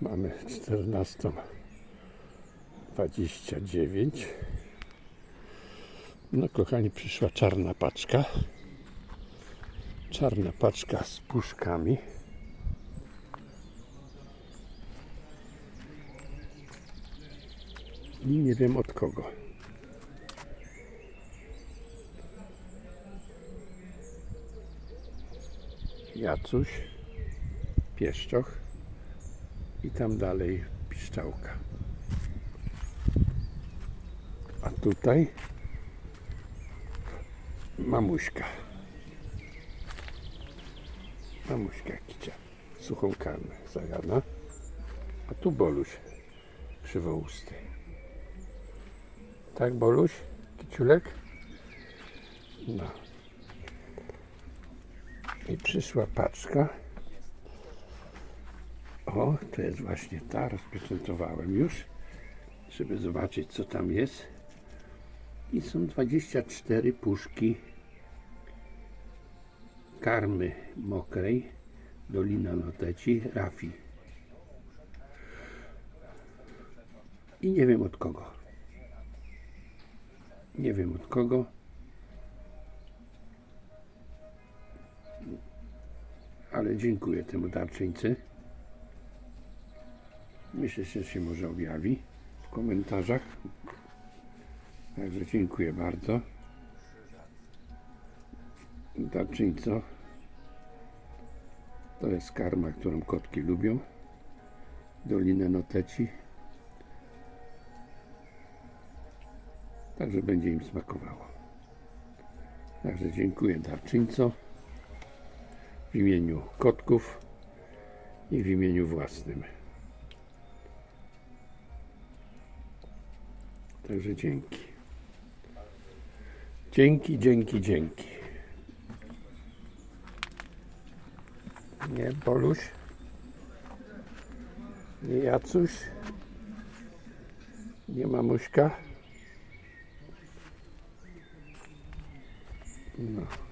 Mamy 14.29. No kochani, przyszła czarna paczka. Czarna paczka z puszkami. I nie wiem od kogo. Jacuś, Pieszczoch i tam dalej Piszczałka. A tutaj mamuśka. Mamuśka kicia. Suchą karmę zagana. A tu Boluś krzywousty. Tak, Boluś? Kiciulek? No. I przyszła paczka. O, to jest właśnie ta, rozpieczętowałem już, żeby zobaczyć co tam jest. I są 24 puszki karmy mokrej Dolina Noteci Rafi. I nie wiem od kogo. Nie wiem od kogo. Ale dziękuję temu darczyńcy. Myślę, że się może objawi w komentarzach. Także dziękuję bardzo. Darczyńco. To jest karma, którą kotki lubią. Dolinę Noteci. Także będzie im smakowało. Także dziękuję darczyńco w imieniu kotków i w imieniu własnym. Także dzięki. Dzięki, dzięki, dzięki. Nie, Boluś. Nie, Jacuś. Nie, mamuśka. No.